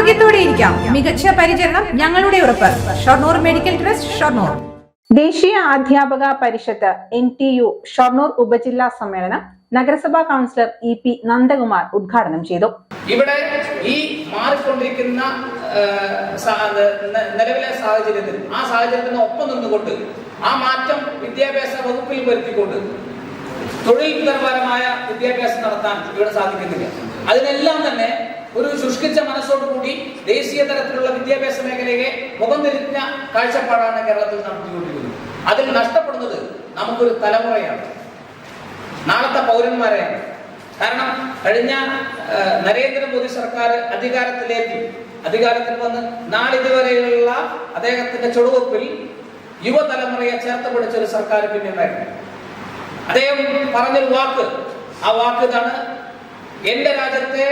ആരോഗ്യത്തോടെ ഇരിക്കാം. മികച്ച പരിചരണം ഞങ്ങളുടെ ഉറപ്പ്. Shoranur medical trust Shoranur. ദേശീയ അധ്യാപക പരിഷത്ത് എൻ ടി യു ഷൊർണൂർ ഉപജില്ലാ സമ്മേളനം നഗരസഭാ കൗൺസിലർ ഇ പി നന്ദകുമാർ ഉദ്ഘാടനം ചെയ്തു. ഇവിടെ ഈ മാറിക്കൊണ്ടിരിക്കുന്ന നിലവിലെ സാഹചര്യത്തിൽ ആ സാഹചര്യത്തിന് ഒപ്പം നിന്നുകൊണ്ട് ആ മാറ്റം വിദ്യാഭ്യാസ വകുപ്പിൽ വരുത്തിക്കൊണ്ട് തൊഴിൽപരമായ വിദ്യാഭ്യാസം നടത്താൻ ഇവിടെ സാധിക്കുന്നില്ല. അതിനെല്ലാം തന്നെ ഒരു ശുഷ്കിച്ച മനസ്സോടുകൂടി ദേശീയ തലത്തിലുള്ള വിദ്യാഭ്യാസ മേഖലയെ മുഖം തിരിഞ്ഞ കാഴ്ചപ്പാടാണ് കേരളത്തിൽ നടത്തിക്കൊണ്ടിരിക്കുന്നത് അതിൽ നഷ്ടപ്പെടുന്നത് നമുക്കൊരു തലമുറയാണ്. നാളത്തെ പൗരന്മാരെയാണ്. കാരണം കഴിഞ്ഞ നരേന്ദ്രമോദി സർക്കാർ അധികാരത്തിലേക്ക് അധികാരത്തിൽ വന്ന് നാളിതുവരെയുള്ള അദ്ദേഹത്തിന്റെ ചുടുവപ്പിൽ യുവതലമുറയെ ചേർത്ത് പിടിച്ച ഒരു സർക്കാർ പിന്നുണ്ടായിരുന്നു അദ്ദേഹം പറഞ്ഞൊരു വാക്ക്. ആ വാക്ക് ഇതാണ് എന്റെ രാജ്യത്തെ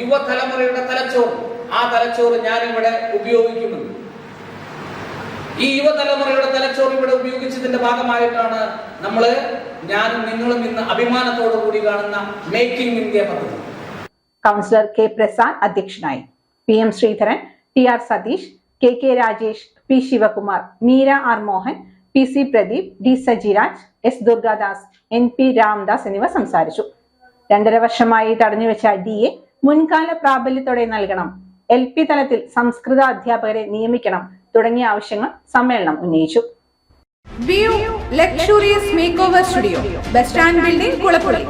യുവതലമുറയുടെ തലച്ചോറ്. ആ തലച്ചോറ് ഞാൻ ഇവിടെ ഉപയോഗിക്കുന്നു ഈ യുവതലമുറയുടെ തലച്ചോറ് ഇവിടെ ഉപയോഗിച്ചതിന്റെ ഭാഗമായിട്ടാണ് നമ്മൾ ഞാനും നിങ്ങളും ഇന്ന് അഭിമാനത്തോടു കൂടി കാണുന്ന മേക്കിംഗ് ഇന്ത്യ പദ്ധതി. കൗൺസിലർ കെ പ്രസാദ് അധ്യക്ഷനായി. P M Sreedharan T R Satheesh K K Rajesh P Sivakumar Meera R Mohan P C Pradeep D Sajiraj S Durgadas N P Ramdas എന്നിവ സംസാരിച്ചു. രണ്ടര വർഷമായി തടഞ്ഞുവെച്ച ഡി എ മുൻകാല പ്രാബല്യത്തോടെ നൽകണം. എൽ പി തലത്തിൽ സംസ്കൃത അധ്യാപകരെ നിയമിക്കണം തുടങ്ങിയ ആവശ്യങ്ങൾ സമ്മേളനം ഉന്നയിച്ചു. View luxurious makeover studio bus stand building Kulappully